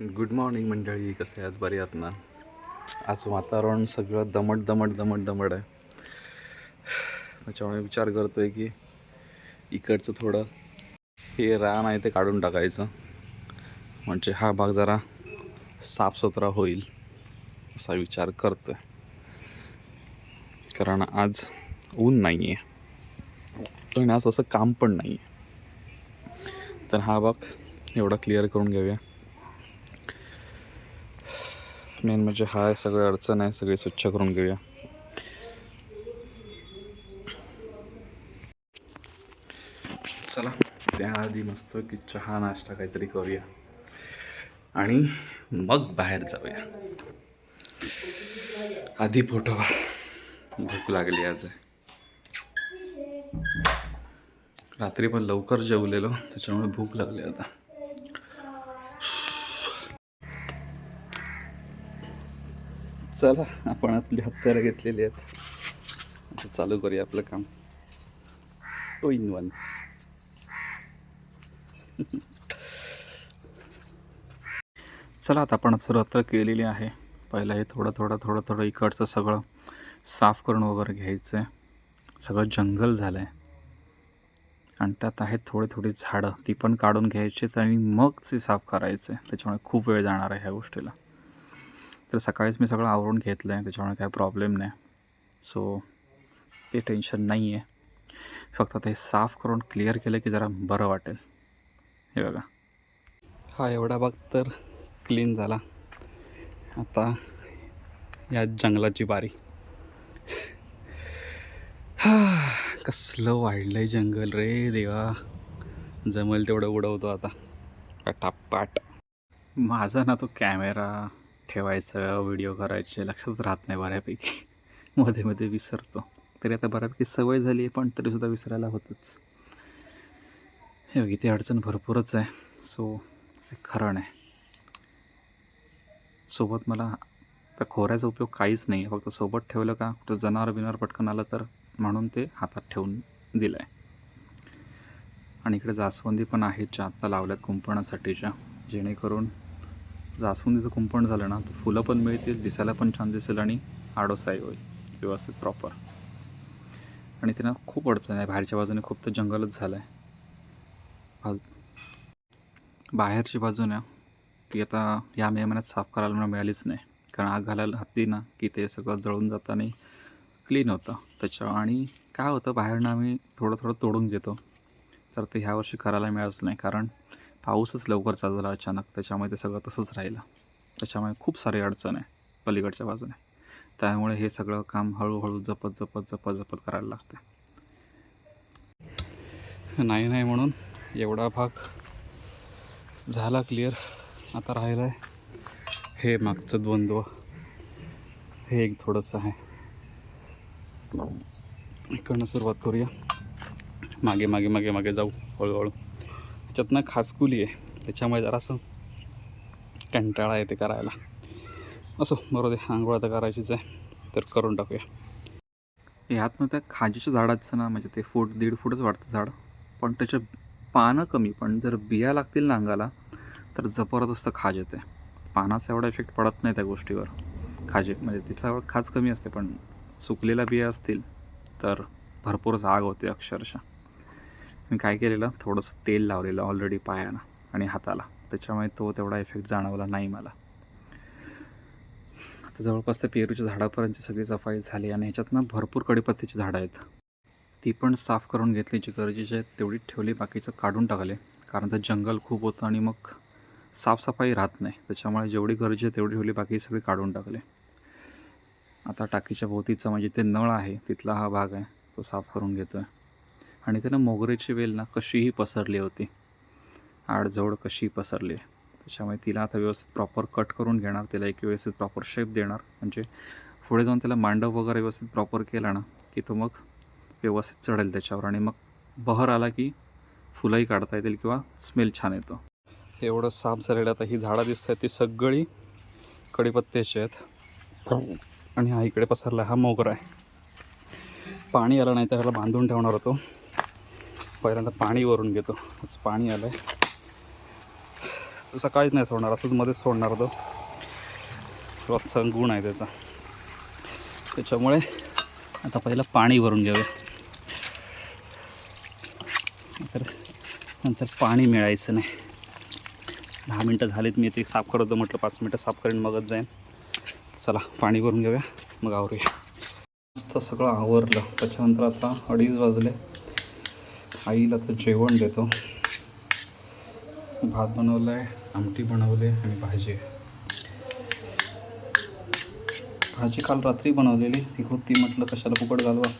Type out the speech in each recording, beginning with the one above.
Good morning मंडळी कसे आहात? बरे आहात ना? आज वातावरण सगळं दमट दमट दमट दमट आहे. त्याच्यामुळे विचार करतोय की इकडचं थोडं हे रान आहे ते काढून टाकायचं. म्हणजे हा भाग जरा साफसुथरा होईल असा विचार करतोय. कारण आज ऊन नाही आहे आणि आज असं काम पण नाही आहे तर हा भाग एवढा क्लिअर करून घेऊया. मेन म्हणजे हा सगळं अडचण आहे सगळी स्वच्छ करून घेऊया. चला त्याआधी मस्त की चहा नाश्ता काहीतरी करूया. आणि मग बाहेर जाऊया. आधी फोटो भूक लागली आज. रात्री पण लवकर जेवलेलो त्याच्यामुळे भूक लागली आता. चला आपण आपली हत्यारं घेतलेली आहेत. आता चालू करूया आपलं काम. Two in one. चला आता आपण सुरुवात केलेली आहे. पहिलं हे थोडं थोडं थोडं थोडं इकडचं सगळं साफ करून वगैरे घ्यायचं आहे सगळं जंगल झालं आहे आणि त्यात आहेत थोडी थोडी झाडं. ती पण काढून घ्यायचीत आणि मग ते साफ करायचं आहे त्याच्यामुळे खूप वेळ जाणार आहे ह्या गोष्टीला. तर सकाळीच मी सगळं आवरून घेतलं आहे त्याच्यामुळे काही प्रॉब्लेम नाही. सो ते टेन्शन नाही आहे फक्त ते साफ करून क्लिअर केलं की जरा बरं वाटेल. हे बघा. हा एवढा भाग तर क्लीन झाला. आता या जंगलाची बारी. हा कसलं वाढलं आहे जंगल रे देवा. जमेल तेवढं उडवतो आता. पटापाट. माझा ना तो कॅमेरा ठेवायचं व्हिडिओ करायचे लक्षात राहत नाही बऱ्यापैकी. मध्ये मध्ये विसरतो. तरी आता बऱ्यापैकी सवय झाली आहे पण तरीसुद्धा विसरायला होतच. हे बघ इथे अडचण भरपूरच आहे. सो खरं नाही. सोबत मला त्या खोऱ्याचा उपयोग काहीच नाही आहे फक्त सोबत ठेवलं का कुठं जनावर बिनावर पटकन आलं तर म्हणून ते हातात ठेवून दिलं आहे आणि इकडे जास्वंदी पण आहेत ज्या आत्ता लावल्यात कुंपणासाठीच्या. जेणेकरून जास्वंदीचं कुंपण झालं ना तर फुलं पण मिळतील दिसायला पण छान दिसेल आणि आडोसाई होईल व्यवस्थित प्रॉपर आणि त्यांना खूप अडचण आहे बाहेरच्या बाजूने खूप तर जंगलच झालं आहे बाज बाहेरची बाजू ना ती आता या मे महिन्यात साफ करायला मला मिळालीच नाही. कारण आग घालायला हाती ना की ते सगळं जळून जातं आणि क्लीन होतं. त्याच्या आणि काय होतं बाहेरनं आम्ही थोडं थोडं तोडून घेतो. तर ते ह्या वर्षी करायला मिळालंच नाही कारण पाऊसच लवकर चालू झाला अचानक त्याच्यामुळे ते सगळं तसंच राहिलं. त्याच्यामुळे खूप सारी अडचण आहे पलीकडच्या बाजूने. त्यामुळे हे सगळं काम हळूहळू जपत जपत जपत जपत करायला लागतं नाही नाही म्हणून एवढा भाग झाला क्लिअर आता राहिलं आहे हे मागचं द्वंद्व. हे एक थोडंसं आहे. इकडनं सुरुवात करूया. मागे मागे मागे मागे जाऊ हळूहळू. त्याच्यातनं खासकुली आहे. त्याच्यामुळे जरासं कंटाळा येते करायला. असो बरोबर आहे आंघोळ आता करायचीच आहे. तर करून टाकूया. ह्यातनं त्या खाजीच्या झाडाचं ना म्हणजे ते फूट दीड फूटच वाढतं झाड. पण त्याचे पानं कमी पण जर बिया लागतील ना अंगाला तर जबरदस्त खाज येते. पानाचा एवढा इफेक्ट पडत नाही त्या गोष्टीवर. खाजे म्हणजे तिचा खाज कमी असते पण सुकलेल्या बिया असतील तर भरपूर जाग होते अक्षरशः. मी काय केलेलं? थोडंसं तेल लावलेलं ऑलरेडी पायानं आणि हाताला. त्याच्यामुळे तो तेवढा इफेक्ट जाणवला नाही मला. आता जवळपास त्या पेरूच्या झाडापर्यंतची सगळी सफाई झाली आणि ह्याच्यातनं भरपूर कडीपत्त्याची झाडं आहेत. ती पण साफ करून घेतली जी गरजेची आहे तेवढी ठेवली बाकीचं काढून टाकले. कारण तर जंगल खूप होतं आणि मग साफसफाई राहत नाही. त्याच्यामुळे जेवढी गरज आहे तेवढी ठेवली बाकी सगळी काढून टाकले. आता टाकीच्या भोवतीचा म्हणजे ते नळ आहे तिथला हा भाग आहे तो साफ करून घेतो आहे आणि त्यानं मोगऱ्याची वेल ना कशीही पसरली होती. आडजवळ कशी पसरली. आहे त्याच्यामुळे तिला आता व्यवस्थित प्रॉपर कट करून घेणार तिला एक व्यवस्थित प्रॉपर शेप देणार. म्हणजे पुढे जाऊन त्याला मांडव वगैरे व्यवस्थित प्रॉपर केला ना की तो मग व्यवस्थित चढेल त्याच्यावर आणि मग बहर आला की फुलंही काढता येतील किंवा स्मेल छान येतो. एवढं साफ झालेलं आता ही झाडं दिसत आहेत ती सगळी कडीपत्त्याची आहेत. आणि हा इकडे पसरला हा मोगरा आहे. पाणी आलं नाही तर ह्याला बांधून ठेवणार होतो. पहिल्यांदा पाणी वरून घेतो. पाणी आलं आहे तसं सकाळीच नाही सोडणार असंच मध्येच सोडणार तो. रोजचा गुण आहे त्याचा. त्याच्यामुळे आता पहिलं पाणी भरून घेऊया. तर नंतर पाणी मिळायचं नाही. दहा मिनटं झालीत मी ते साफ करतो म्हटलं पाच मिनटं साफ करेन मगच जाईन. चला पाणी भरून घेऊया मग आवरूया. मस्त सगळं आवरलं. त्याच्यानंतर आता अडीच वाजले. आईला तर जेवण देतो. भात बनवला आहे आमटी बनवली आणि भाजी. भाजी काल रात्री बनवलेली. ती होती म्हटलं कशाला फुकट घालवा.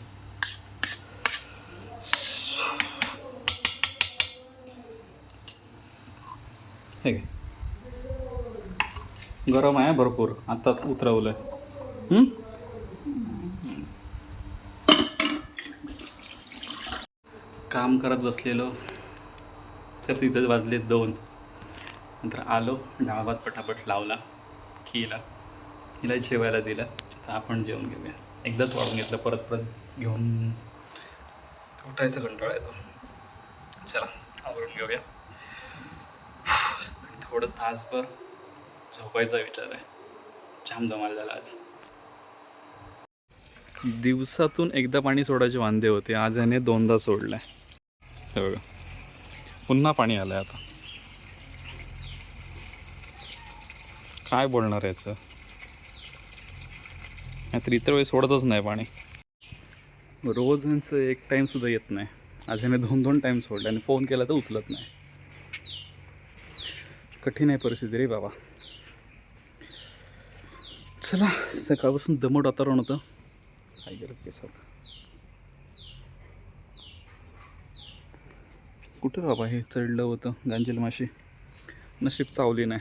हे गरम आहे भरपूर. आत्ताच उतरवलं आहे काम करत बसलेलो. तर तिथंच वाजले दोन. नंतर आलो डाळ भात पटापट लावला केला. तिला जेवायला दिलं. तर आपण जेवण घेऊया. एकदाच वाढून घेतलं परत परत घेऊन. उठायचा कंटाळा येतो. चला आवरून घेऊया. आणि थोडं तासभर झोपायचा विचार आहे. जाम दमाल झाला आज. दिवसातून एकदा पाणी सोडायचे वांदे होते. आज याने दोनदा सोडलं आहे हे बघा. पुन्हा पाणी आलं आहे आता. काय बोलणार याचं? नाहीतर इतर वेळी सोडतच नाही पाणी. रोज यांचं एक टाईमसुद्धा येत नाही. आज ह्याने दोन दोन टाईम सोडले आणि फोन केला तर उचलत नाही. कठीण आहे परिस्थिती रे बाबा. चला सकाळपासून दमट वातावरण होतं. काय गेलं केसात. कुठं बाबा हे चढलं होतं गांजेल माशी? नशीब चावली नाही.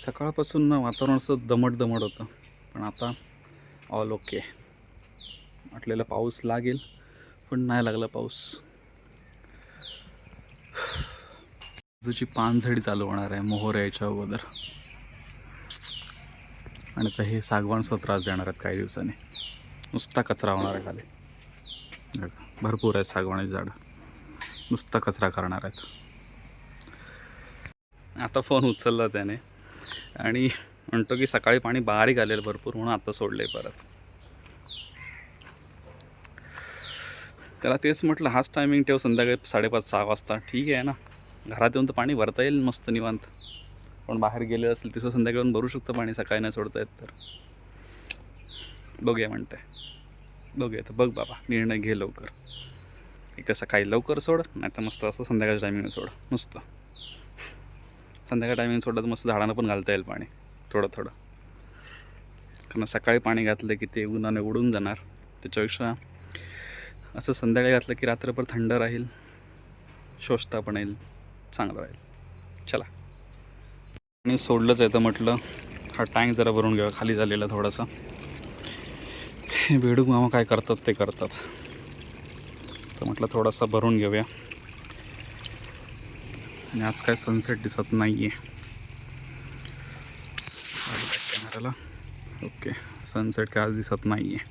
सकाळपासून ना वातावरण असं दमट दमट होतं. पण आता ऑल ओके वाटलेला पाऊस लागेल पण नाही लागला पाऊस. तुझी पानझडी चालू होणार आहे मोहर यायच्या अगोदर. आणि आता हे सागवानसुद्धा त्रास देणार आहेत काही दिवसांनी. नुसता कचरा होणार आहे खाली. भरपूर आहे सागवानी झाड. नुसता कचरा करणार आहेत. आता फोन उचलला त्याने. आणि म्हणतो की सकाळी पाणी बारीक आलेलं भरपूर म्हणून आता सोडले परत. त्याला तेच म्हटलं हाच टायमिंग ठेव संध्याकाळी साडेपाच सहा वाजता. ठीक आहे ना? घरात येऊन तर पाणी भरता येईल मस्त निवांत. पण बाहेर गेले असेल तिथं संध्याकाळी भरू शकतं पाणी सकाळी नाही सोडता येत तर. बघूया म्हणते बघूया तर बघ बाबा निर्णय घे लवकर. एक तर सकाळी लवकर सोड नाही तर मस्त असं संध्याकाळच्या टायमिंग सोड. मस्त. संध्याकाळ टायमिंग सोडलं तर मस्त झाडांना पण घालता येईल पाणी. थोडं थोडं. कारण सकाळी पाणी घातलं की ते उन्हाने उडून जाणार. त्याच्यापेक्षा असं संध्याकाळी घातलं की रात्रभर थंड राहील शोषता पण येईल चांगलं राहील. चला. आणि सोडलंच आहे तर म्हटलं हा टँक जरा भरून घ्यावा. खाली झालेला थोडासा. हे बेडूक मामा काय करतात ते करतात. तर म्हटलं थोडासा भरून घेऊया. आणि आज काय सनसेट दिसत नाही आहे कॅमेराला ओके सनसेट काय आज दिसत नाही आहे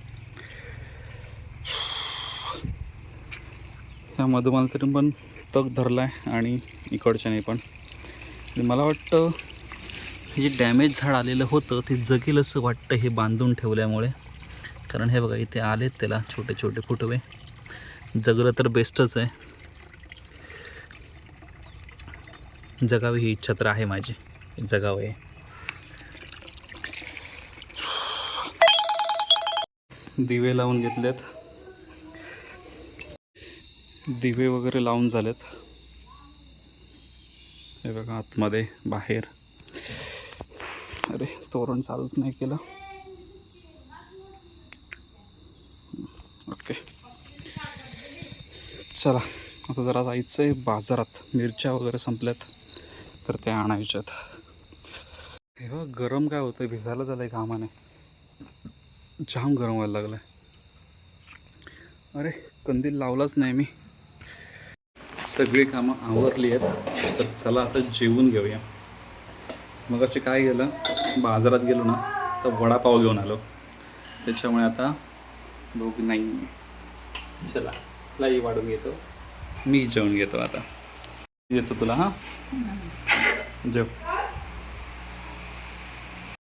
त्या मधुमाला तरी पण तग धरला आहे आणि इकडच्याने पण. मला वाटतं हे जे डॅमेज झाड आलेलं होतं ते जगेल असं वाटतं हे बांधून ठेवल्यामुळे. कारण हे बघा इथे आलेत त्याला छोटे छोटे फुटवे. जगलं तर बेस्टच आहे. जगावी ही इच्छा तर आहे माझी. जगावं दिवे लावून घेतलेत. दिवे वगैरे लावून झालेत. हे बघा आतमध्ये बाहेर. अरे तोरण चालूच नाही केलं. चला आता जरा जायचं आहे बाजारात. मिरच्या वगैरे संपल्यात तर त्या आणायच्यात हे बघ गरम काय होतं भिजायला झालं आहे घामाने. जाम गरम व्हायला लागलं अरे कंदील लावलाच नाही मी. सगळी कामं आवरली आहेत. तर चला आता जेवून घेऊया. मग असे काय गेलं बाजारात गेलो ना तर वडापाव घेऊन आलो. त्याच्यामुळे आता भोग नाही. चला. लाई वाढून घेतो. मी जेवून घेतो आता. देतो तुला हां? जेव.